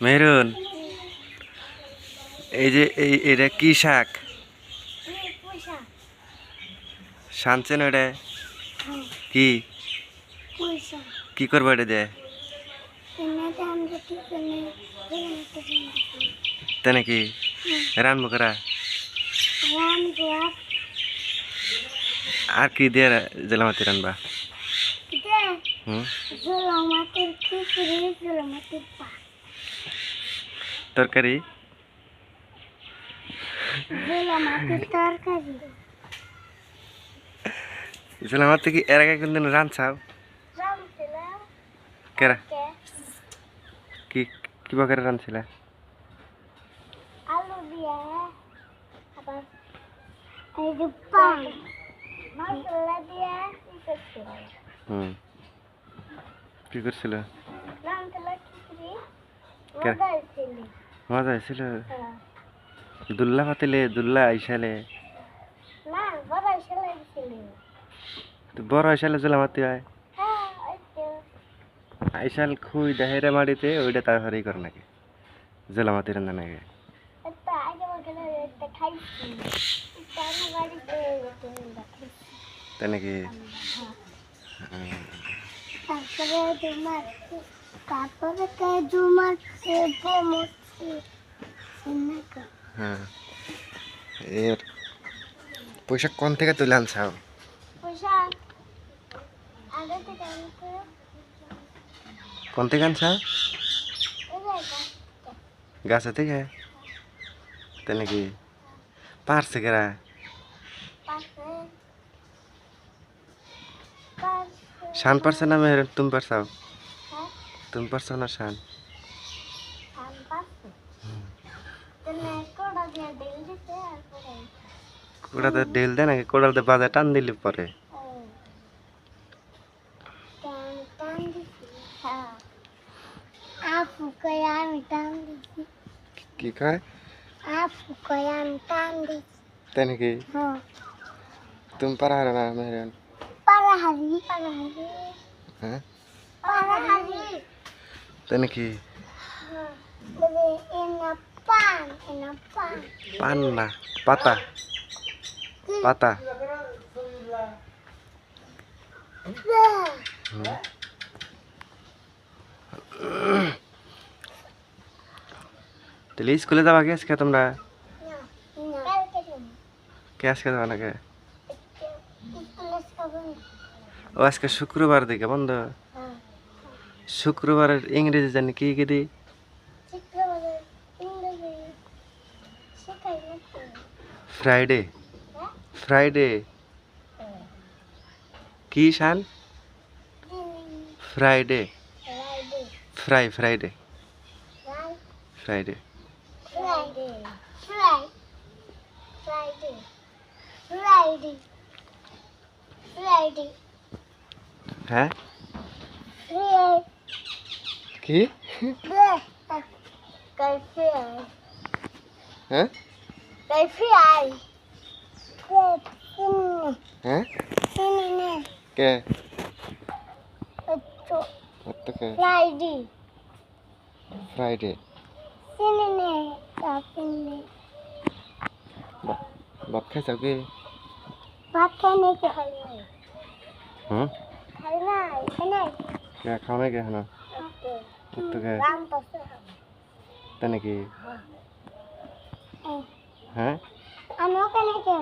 মেহরুন এই যে এই এটা কি শাক? শানছেন ওটা? কি? কি করব এটা দিয়ে? তাই নাকি? রানবো করা? আর কি দিয়ে জেলামাতি রানবা? হুম? জলমাতের খিচুড়ি জলমাতের তরকারি? জলমাতের তরকারি। জেলামাতি কি এর আগে কোনদিন রানছাও রাম কেরা? কি কি বকারে করছিল? হুম। কি করছিল? মজা ছিল হয়েছিল? হ্যাঁ। দুল্লা পাতিলে দুল্লা আইসালে? বড় আইসালে জেলামাতি হয়? হ্যাঁ আইসাল খুই দেহেরা মাড়িতে ওইটা তাড়াতাড়ি করে নাকি? জেলামাতি রান্না নাকি? খাইছি। তাই নাকি? তারপরে তোমার তারপরে তোমার হ্যাঁ এর পয়সা কোন থেকে তুলে আনছাও পয়সা আগে থেকে আমি তো কোন থেকে আনছাও এই জায়গা গাছে থেকে তাই নাকি পারছে কেরা পাশে পাশে শান পারছে না মেহের তুমি পারছাও হ্যাঁ তুমি পারছো না শান কোড়াতে ঢেল দেয় নাকি কোড়াতে বাজে টান দিলি পরে টান টান দিছি হ্যাঁ আপু কই আমি টান দিছি কি কয় আপু কই আমি টান দিছি তাই নাকি হ্যাঁ তুমি পারা হারে না মেহের পারাহারি পারাহারি হ্যাঁ পারাহারি তাই নাকি হ্যাঁ বলে এনা পান এনা পান পান না পাতা পাতা হুম। তাহলে স্কুলে যাবা কে আজকে তোমরা কালকে যাবো কে আজকে যাবা নাকি স্কুলে যাবো ও আজকে শুক্রবার দিকে বন্ধ হ্যাঁ শুক্রবারের ইংরেজি জানি কি কি দি ফ্রাইডে হ্যাঁ ফ্রাইডে কি শান Friday Friday Fri Friday Fri Friday Friday. Fri- Friday. Friday. Friday. হ্যাঁ Friday. কি Cái Friday. হ্যাঁ Cái Friday. Friday. হ্যাঁ. কে. ফ্রাইডে. Friday. ভাত খাইছাও কি ভাত খাই নাই কি খাই নাই হুম খাই নাই খাই নাই কে খাও নাই কে ওত্তকে রাম পাশে তাই নাকি হ্যাঁ আমি ওখানে কে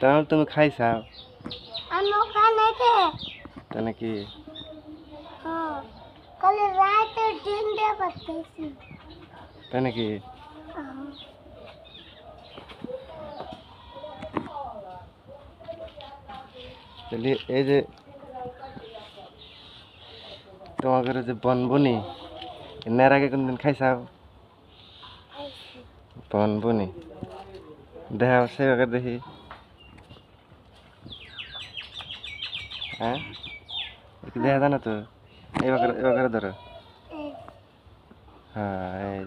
তাহলে তুমি খাইছাও আমি ওখানে কে তাই নাকি হ্যাঁ কাল রাতে তিনটে বাজতেছি তাই নাকি তাহলে এই যে তোমাদের যে বনবনি এর আগে কোনদিন খাইছাও বনবনি দেখা সেভাবে দেখি। হ্যাঁ? দেখা যায় তো? এবার এবার ধরো। হ্যাঁ এই।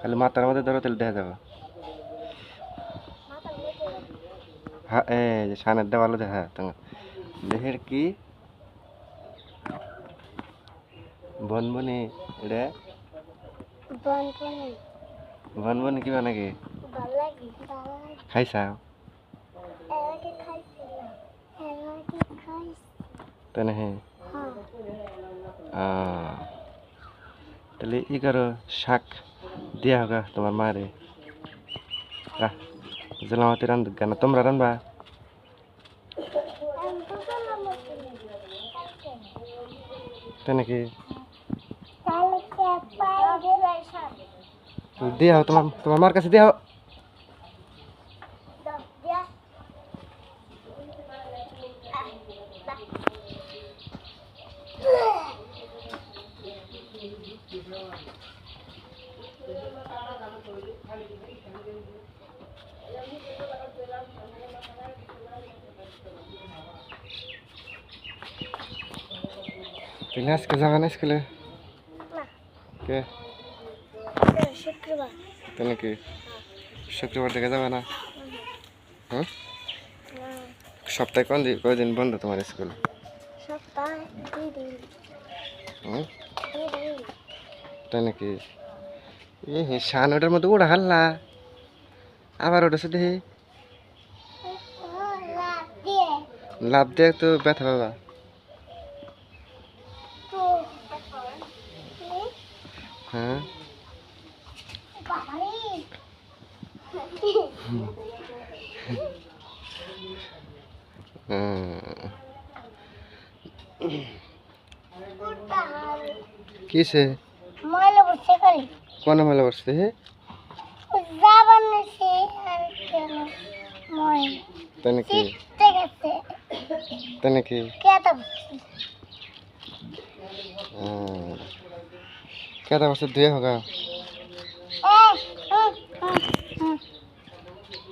খালি মাথার মধ্যে ধরো, তাহলে দেখা যাবে। হ্যাঁ এই সানের দেওয়ালে দেখা তোমার দেহের কি? বনবনি, এটা? বন বনাব নেকি? বা নেকি খাইছা? তেনেহে? তাহলে ই কারো শাক দিয়া হোক তোমার মারে জেলামতি রান্ধ গান। তোমরা রান্ধবা তেনেকে। Sudah, teman teman markas sudah. Ini es Pinas, es kele. Nah. Oke. Okay. যাবে না স্কুলে না কে শুক্রবার তাহলে কি শুক্রবার থেকে যাবে না হুম সপ্তাহে কোন দিন কয়দিন বন্ধ তোমার স্কুল সপ্তাহে দুই দিন হুম দুই দিন তাই নাকি এ হে শান ওটার মধ্যে উড়া হাল্লা আবার ওটা শুধু হে লাভ দিয়ে লাভ দিয়ে তো ব্যথা পাবা তো হ্যাঁ কিসে ময়লা বসে করি কোন মেলা বসছে হে? যাবার না সে আর কেন ময়লা তাই নাকি? ঠিক আছে নাকি? কেটা হুম। কেটা বছর দিয়ে হোগা।